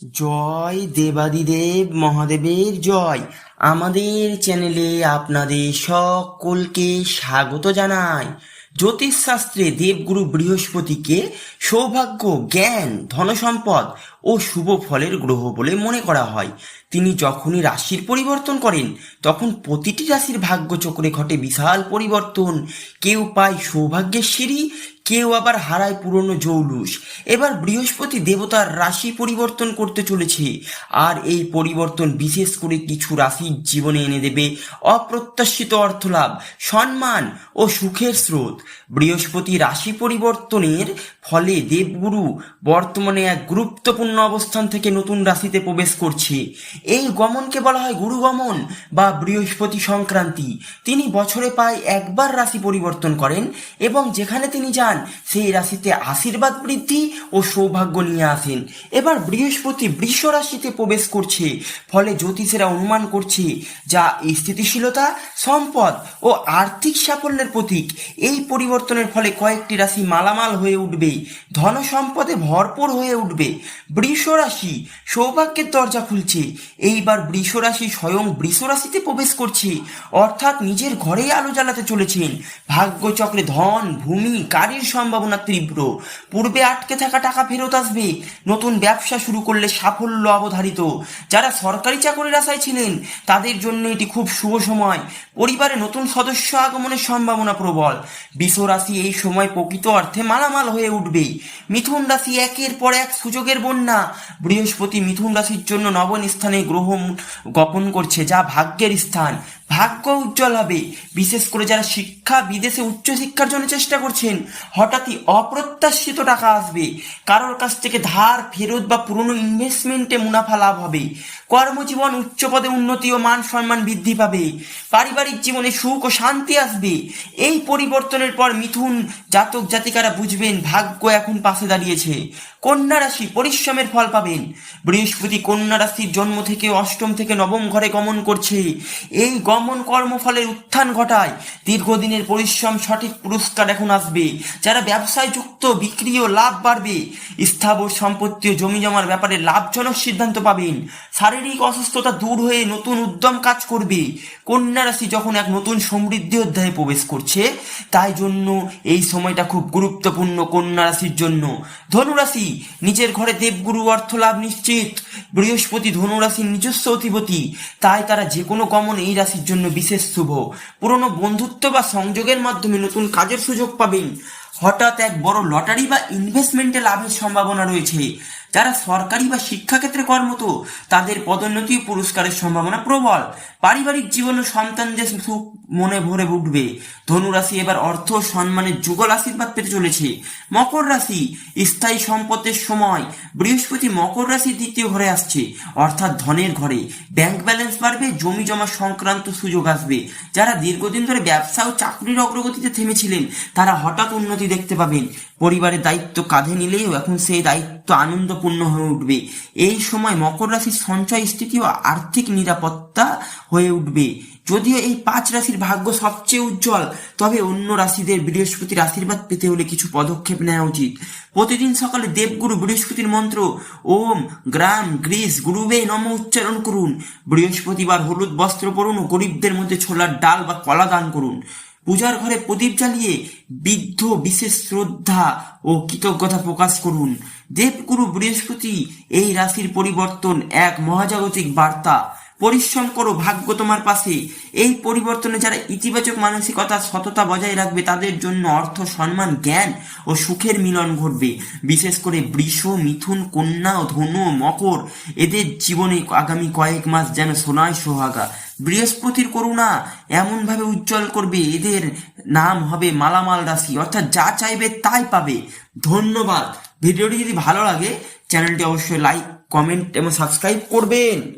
জয় দেবাদিদেব মহাদেবের জয়। আমাদের চ্যানেলে আপনাদের সকলকে স্বাগত জানাই। জ্যোতিষশাস্ত্রে দেবগুরু বৃহস্পতিকে সৌভাগ্য, জ্ঞান, ধনসম্পদ ও শুভ ফলের গ্রহ বলে মনে করা হয়। তিনি যখনই রাশির পরিবর্তন করেন, তখন প্রতিটি রাশির ভাগ্যচক্রে ঘটে বিশাল পরিবর্তন। কেউ পায় সৌভাগ্যের সিঁড়ি কেউ আবার হারায় পুরনো জৌলুস। এবার বৃহস্পতি দেবতার রাশি পরিবর্তন করতে চলেছে। আর এই পরিবর্তন বিশেষ করে কিছু রাশির জীবনে এনে দেবে অপ্রত্যাশিত অর্থলাভ, সম্মান ও সুখের স্রোত। বৃহস্পতি রাশি পরিবর্তনের ফলে দেবগুরু বর্তমানে এক গুরুত্বপূর্ণ অবস্থান থেকে নতুন রাশিতে প্রবেশ করছে। এই গমনকে বলা হয় গুরু গমন বা বৃহস্পতি সংক্রান্তি। তিনি বছরে প্রায় একবার রাশি পরিবর্তন করেন এবং যেখানে তিনি যান সেই রাশিতে আশীর্বাদ বৃদ্ধি ও সৌভাগ্য নিয়ে আসেন। এবার বৃহস্পতি বৃষ রাশিতে প্রবেশ করছে। ফলে জ্যোতিষেরা অনুমান করছে যা স্থিতিশীলতা, সম্পদ ও আর্থিক সাফল্যের প্রতীক। এই পরিবর্তনের ফলে কয়েকটি রাশি মালামাল হয়ে উঠবে। ধন সম্পদে ভরপুর হয়ে উঠবে। বৃষ রাশি সৌভাগ্যের দরজা খুলছে। এইবার বৃষ রাশি স্বয়ং বৃষ রাশিতে প্রবেশ করছে। অর্থাৎ নিজের ঘরেই আলো জ্বালাতে চলেছেন। ভাগ্যচক্রে ধন, ভূমি গাড়ির সম্ভাবনা তীব্র। পূর্বে আটকে থাকা টাকা ফেরত আসবে। নতুন ব্যবসা শুরু করলে সাফল্য অবধারিত। যারা সরকারি চাকরির আশায় ছিলেন, তাদের জন্য এটি খুব শুভ সময়। পরিবারে নতুন সদস্য আগমনের সম্ভাবনা প্রবল। বিষ রাশি এই সময় প্রকৃত অর্থে মালামাল হয়ে উঠবে। মিথুন রাশি একের পর এক সুযোগের বন্যা। বৃহস্পতি মিথুন রাশির জন্য নবন স্থানে গ্রহ গোপন করছে, যা ভাগ্যের স্থান। ভাগ্য উজ্জ্বল হবে। বিশেষ করে যারা শিক্ষা বিদেশে উচ্চশিক্ষার জন্য চেষ্টা করছেন হঠাৎই অপ্রত্যাশিত টাকা আসবে। কারোর কাছ থেকে ধার, ফেরত বা পুরনো ইনভেস্টমেন্টে মুনাফা লাভ হবে। কর্মজীবন উচ্চ পদে উন্নতি ও মান সম্মান বৃদ্ধি পাবে। পারিবারিক জীবনে সুখ ও শান্তি আসবে। এই পরিবর্তনের পর মিথুন জাতক জাতিকারা বুঝবেন, ভাগ্য এখন পাশে দাঁড়িয়েছে। কন্যা রাশি পরিশ্রমের ফল পাবেন। বৃহস্পতি কন্যা রাশির জন্ম থেকে অষ্টম থেকে নবম ঘরে গমন করছে। এই গমন কর্মফলের উত্থান ঘটায়। দীর্ঘদিনের পরিশ্রম সঠিক পুরস্কার এখন আসবে। যারা ব্যবসায় যুক্ত, বিক্রি ও লাভ বাড়বে। স্থাবর সম্পত্তি ও জমি জমার ব্যাপারে লাভজনক সিদ্ধান্ত পাবেন। শারীরিক অসুস্থতা দূর হয়ে নতুন উদ্যম কাজ করবে। কন্যা রাশি যখন এক নতুন সমৃদ্ধি অধ্যায়ে প্রবেশ করছে, তাই জন্য এই সময়টা খুব গুরুত্বপূর্ণ কন্যা রাশির জন্য। ধনুরাশি নিজের ঘরে দেবগুরু অর্থ লাভ নিশ্চিত। বৃহস্পতি ধনুরাশির নিজস্ব অধিপতি। তাই তারা যে কোনো গমন এই রাশির জন্য বিশেষ শুভ। পুরনো বন্ধুত্ব বা সংযোগের মাধ্যমে নতুন কাজের সুযোগ পাবেন। হঠাৎ এক বড় লটারি বা ইনভেস্টমেন্টে লাভের সম্ভাবনা রয়েছে। যারা সরকারি বা শিক্ষাক্ষেত্রে কর্মত তাদের পদোন্নতি পুরস্কারের সম্ভাবনা প্রবল। পারিবারিক জীবন ও সন্তানদের সুখ মনে ভরে উঠবে ধনুরাশি এবার অর্থ সম্মানের যুগল আশীর্বাদ পেতে চলেছে। মকর রাশি স্থায়ী সম্পদের সময় বৃহস্পতি মকর রাশির দ্বিতীয় ঘরে আসছে, অর্থাৎ ধনের ঘরে। ব্যাংক ব্যালেন্স বাড়বে, জমি জমা সংক্রান্ত সুযোগ আসবে। যারা দীর্ঘদিন ধরে ব্যবসা ও চাকরির অগ্রগতিতে থেমেছিলেন, তারা হঠাৎ উন্নতি দেখতে পাবেন। পরিবারের দায়িত্ব কাঁধে নিলেও এখন সেই দায়িত্ব আনন্দপূর্ণ হয়ে উঠবে। এই সময় মকর রাশির সঞ্চয় স্থিতি ও আর্থিক নিরাপত্তা হয়ে উঠবে। যদিও এই পাঁচ রাশির ভাগ্য সবচেয়ে উজ্জ্বল, তবে অন্য রাশিদের বৃহস্পতির আশীর্বাদ পেতে হলে কিছু পদক্ষেপ নেওয়া উচিত। প্রতিদিন সকালে দেবগুরু বৃহস্পতির মন্ত্র, ওম, গ্রাম, গ্রিস, গুরুবে নম উচ্চারণ করুন। বৃহস্পতিবার হলুদ বস্ত্র পরুন ও গরিবদের মধ্যে ছোলার ডাল বা কলা দান করুন। পূজার ঘরে প্রদীপ জ্বালিয়ে বৃদ্ধ, বিশেষ শ্রদ্ধা ও কৃতজ্ঞতা প্রকাশ করুন। দেবগুরু বৃহস্পতি এই রাশির পরিবর্তন এক মহাজাগতিক বার্তা। পরিশ্রম করো, ভাগ্য তোমার পাশে। এই পরিবর্তনে যারা ইতিবাচক মানসিকতা, সততা বজায় রাখবে, তাদের জন্য অর্থ, সম্মান, জ্ঞান ও সুখের মিলন ঘটবে। বিশেষ করে বৃষ, মিথুন, কন্যা, ধনু, মকর, এদের জীবনে আগামী কয়েক মাস যেন সোনায় সোহাগা। বৃহস্পতির করুণা এমনভাবে উজ্জ্বল করবে, এদের নাম হবে মালামাল রাশি, অর্থাৎ যা চাইবে তাই পাবে। ধন্যবাদ। ভিডিওটি যদি ভালো লাগে, চ্যানেলটি অবশ্যই লাইক কমেন্ট এবং সাবস্ক্রাইব করবেন।